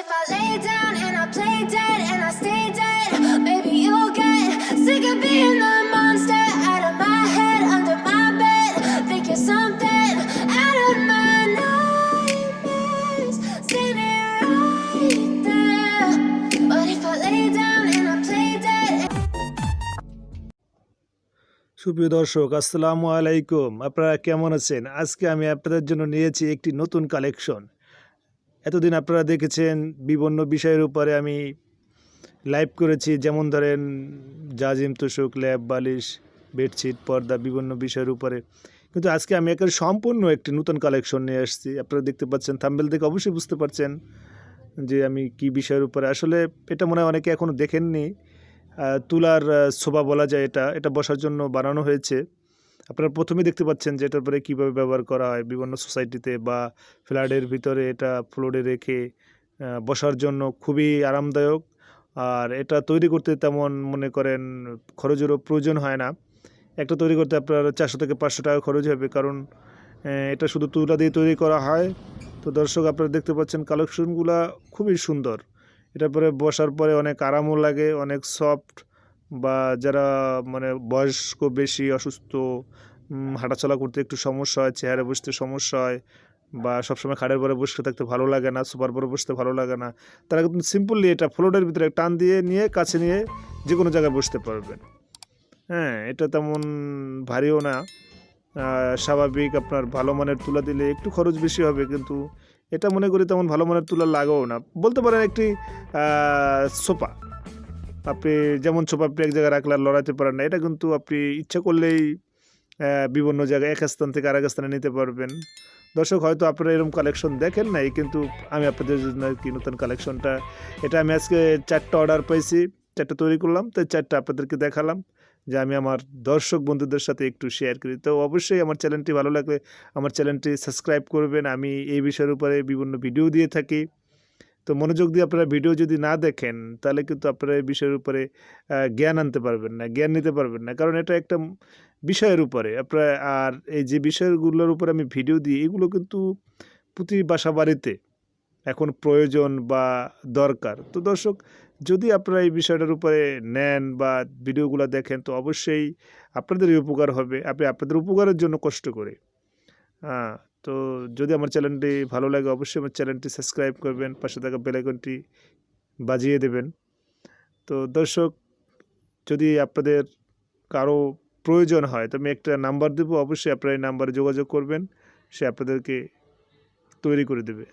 if I lay down and I play dead and I stay dead, maybe you'll get sick of being the monster out of my head, under my bed. Think you're something out of my nightmares, standing right there. But if I lay down and I play dead. সুপ্রিয় দর্শক আসসালামু আলাইকুম আপনারা কেমন আছেন আজকে আমি আপনাদের জন্য নিয়েছি একটি নতুন কালেকশন এতদিন আপনারা দেখেছেন বিভিন্ন বিষয়ের উপরে আমি লাইভ করেছি। যেমন ধরেন জাজিম তোষক, ল্যাব বালিশ, বেডশিট, পর্দা, বিভিন্ন বিষয়ের উপরে। কিন্তু আজকে আমি একের সম্পূর্ণ একটি নতুন কালেকশন নিয়ে আসছি। আপনারা দেখতে পাচ্ছেন থাম্বেল দেখে অবশ্যই বুঝতে পারছেন যে আমি কি বিষয়ের উপরে। আসলে এটা মনে হয় অনেকে এখনও দেখেননি। তুলার শোভা বলা যায় এটা। এটা বসার জন্য বানানো হয়েছে। আপনারা প্রথমেই দেখতে পাচ্ছেন যে এটার পরে কীভাবে ব্যবহার করা হয় বিভিন্ন সোসাইটিতে বা ফ্ল্যাটের ভিতরে এটা ফ্লোরে রেখে বসার জন্য খুবই আরামদায়ক। আর এটা তৈরি করতে তেমন মনে করেন খরচেরও প্রয়োজন হয় না। একটা তৈরি করতে আপনার চারশো থেকে পাঁচশো টাকা খরচ হবে কারণ এটা শুধু তুলা দিয়ে তৈরি করা হয়। তো দর্শক আপনারা দেখতে পাচ্ছেন কালেকশনগুলো খুবই সুন্দর। এটার পরে বসার পরে অনেক আরামও লাগে, অনেক সফট বা যারা মানে বয়স্ক, বেশি, অসুস্থ হাঁটাচলা করতে একটু সমস্যা হয়, চেয়ারে বসতে সমস্যা হয় বা সবসময় খাটের পরে বসে থাকতে ভালো লাগে না, সোফার পরে বসতে ভালো লাগে না, তারা কিন্তু সিম্পলি এটা ফ্লোরের ভিতরে টান দিয়ে নিয়ে, কাছে নিয়ে যে কোনো জায়গায় বসতে পারবেন। হ্যাঁ এটা তেমন ভারীও না। স্বাভাবিক আপনার ভালো মানের তুলা দিলে একটু খরচ বেশি হবে, কিন্তু এটা মনে করি তেমন ভালো মানের তুলা লাগেও না। বলতে পারেন একটি সোফা। আপনি যেমন সোফা আপনি এক জায়গায় রাখলে আর লড়াইতে পারেন না, এটা কিন্তু আপনি ইচ্ছা করলেই বিভিন্ন জায়গায় এক স্থান থেকে আরেক স্থানে নিতে পারবেন। দর্শক, হয়তো আপনারা এরকম কালেকশন দেখেন নাই, কিন্তু আমি আপনাদের জন্য কি নতুন কালেকশনটা এটা আমি আজকে চারটা অর্ডার পাইছি, চারটা তৈরি করলাম, তাই চারটা আপনাদেরকে দেখালাম, যে আমি আমার দর্শক বন্ধুদের সাথে একটু শেয়ার করি। তো অবশ্যই আমার চ্যানেলটি ভালো লাগলে আমার চ্যানেলটি সাবস্ক্রাইব করবেন, আমি এই বিষয়ের উপরে বিভিন্ন ভিডিও দিয়ে থাকি। তো মনোযোগ দিয়ে আপনারা ভিডিও যদি না দেখেন, তাহলে কিন্তু আপনারা এই বিষয়ের উপরে জ্ঞান আনতে পারবেন না, জ্ঞান নিতে পারবেন না। কারণ এটা একটা বিষয়ের উপরে। আপনার, আর এই যে বিষয়গুলোর উপরে আমি ভিডিও দিই, এগুলো কিন্তু প্রতি বাসা বাড়িতে এখন প্রয়োজন বা দরকার। তো দর্শক, যদি আপনারা এই বিষয়টার উপরে নেন বা ভিডিওগুলো দেখেন, তো অবশ্যই আপনাদেরই উপকার হবে। আপনি আপনাদের উপকারের জন্য কষ্ট করে। তো যদি আমার চ্যানেলটি ভালো লাগে, অবশ্যই আমার চ্যানেলটি সাবস্ক্রাইব করবেন, পাশে থাকা বেলাইকনটি বাজিয়ে দেবেন। তো দর্শক, যদি আপনাদের কারও প্রয়োজন হয়, তো আমি একটা নাম্বার দেবো, অবশ্যই আপনারা এই নাম্বারে যোগাযোগ করবেন, সে আপনাদেরকে তৈরি করে দেবে।